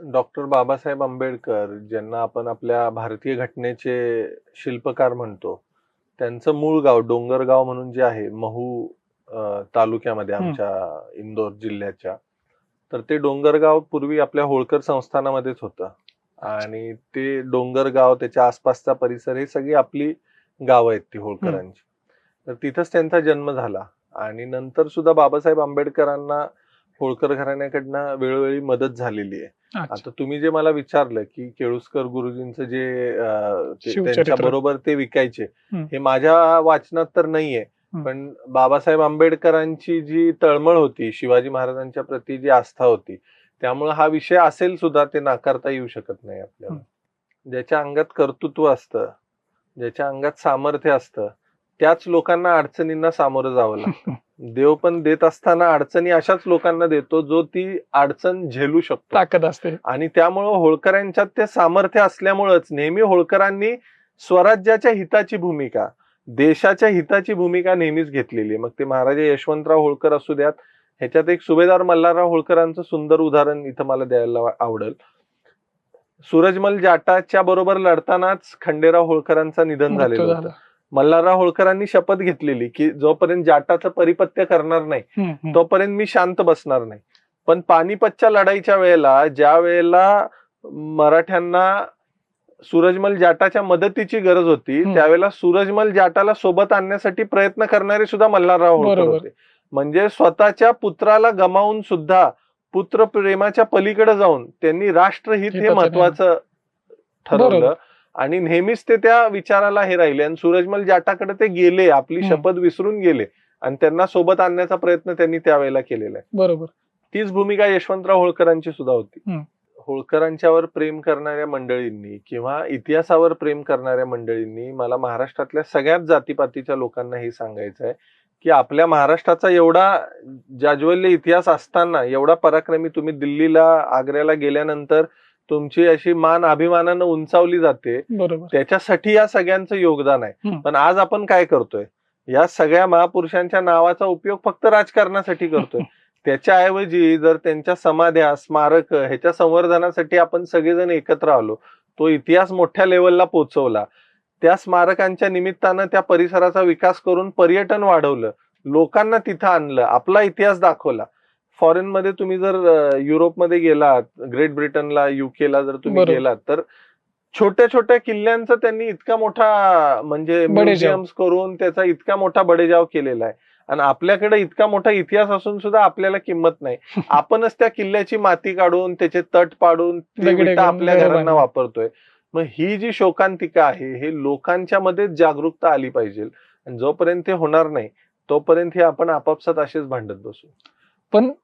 Doctor Babasaheb Ambedkar ज्यांना आपण आपल्या भारतीय घटनेचे शिल्पकार म्हणतो त्यांचं मूळ गाव डोंगरगाव म्हणून जे आहे महू तालुक्यामध्ये. आमच्या इंदोर जिल्ह्याच्या तर ते डोंगरगाव पूर्वी आपल्या होळकर संस्थानामध्येच होतं. आणि ते डोंगरगाव त्याच्या आसपासचा परिसर हे सगळी आपली गावं आहेत ती होळकरांची. तर तिथंच त्यांचा जन्म झाला. आणि नंतर सुद्धा बाबासाहेब आंबेडकरांना होळकर घराण्याकडनं वेळोवेळी मदत झालेली आहे. आता तुम्ही जे मला विचारलं की केळुसकर गुरुजींचं जे. त्यांच्या बरोबर ते विकायचे हं. माझ्या वाचनात तर नाहीये. पण बाबासाहेब आंबेडकरांची जी तळमळ होती शिवाजी महाराजांच्या प्रती जी आस्था होती त्यामुळे हा विषय असेल सुद्धा ते नाकारता येऊ शकत नाही आपल्याला ज्याच्या अंगात कर्तृत्व असतं ज्याच्या अंगात सामर्थ्य असतं त्याच लोकांना अडचणींना सामोरं जावं लागतं. देव पण देत असताना अडचणी अशाच लोकांना देतो जो ती अडचण झेलू शकतो. ताकद असते. आणि त्यामुळं होळकरांच्यात ते सामर्थ्य असल्यामुळंच नेहमी होळकरांनी स्वराज्याच्या हिताची भूमिका देशाच्या हिताची भूमिका नेहमीच घेतलेली आहे. मग ते महाराजा यशवंतराव होळकर असू द्यात. ह्याच्यात एक सुभेदार मल्हारराव होळकरांचं सुंदर उदाहरण इथं मला द्यायला आवडेल. सूरजमल जाटाच्या बरोबर लढतानाच खंडेराव होळकरांचं निधन झालेलं होतं. झाला. मल्हारराव होळकरांनी शपथ घेतलेली की जोपर्यंत जाटाचं परिपत्य करणार नाही. तोपर्यंत मी शांत बसणार नाही पण पानिपतच्या लढाईच्या वेळेला ज्या वेळेला मराठ्यांना सूरजमल जाटाच्या मदतीची गरज होती. त्यावेळेला सूरजमल जाटाला सोबत आणण्यासाठी प्रयत्न करणारे सुद्धा मल्हारराव होळकर. होते म्हणजे स्वतःच्या पुत्राला गमावून सुद्धा पुत्र प्रेमाच्या पलीकडे जाऊन त्यांनी राष्ट्रहित हे महत्वाचं ठरवलं. आणि नेहमीच ते त्या विचाराला हे राहिले आणि सूरजमल जाटाकडे ते गेले आपली. शपथ विसरून गेले आणि त्यांना सोबत आणण्याचा प्रयत्न त्यांनी त्यावेळेला केलेला आहे बरोबर तीच भूमिका यशवंतराव होळकरांची सुद्धा होती. होळकरांच्यावर प्रेम करणाऱ्या मंडळींनी किंवा इतिहासावर प्रेम करणाऱ्या मंडळींनी मला महाराष्ट्रातल्या सगळ्याच जातीपातीच्या लोकांना हे सांगायचं आहे की आपल्या महाराष्ट्राचा एवढा जाज्वल्य इतिहास असताना एवढा पराक्रमी तुम्ही दिल्लीला आग्र्याला गेल्यानंतर तुमची अशी मान अभिमानानं उंचावली जाते. बरोबर. त्याच्यासाठी या सगळ्यांचं योगदान आहे. हम्म. पण आज आपण काय करतोय? या सगळ्या महापुरुषांच्या नावाचा उपयोग फक्त राजकारणासाठी करतोय. त्याच्याऐवजी जर त्यांच्या समाध्या स्मारक ह्याच्या संवर्धनासाठी आपण सगळेजण एकत्र आलो तो इतिहास मोठ्या लेवलला पोहोचवला. त्या स्मारकांच्या निमित्तानं त्या परिसराचा विकास करून पर्यटन वाढवलं. लोकांना तिथं आणलं. आपला इतिहास दाखवला. फॉरेन मध्ये तुम्ही जर युरोपमध्ये गेलात ग्रेट ब्रिटनला युकेला जर तुम्ही. गेलात तर छोट्या छोट्या किल्ल्यांचा त्यांनी इतका मोठा म्हणजे. म्युझियम्स करून त्याचा इतका मोठा बडेजाव केलेला आहे आणि आपल्याकडे इतका मोठा इतिहास असून सुद्धा आपल्याला किंमत नाही आपणच त्या किल्ल्याची माती काढून त्याचे तट पाडून आपल्या घरं घरांना. वापरतोय मग ही जी शोकांतिका आहे हे लोकांच्या मध्ये जागरूकता आली पाहिजे आणि जोपर्यंत ते होणार नाही तोपर्यंत हे आपण आपापसात असेच भांडत बसू पण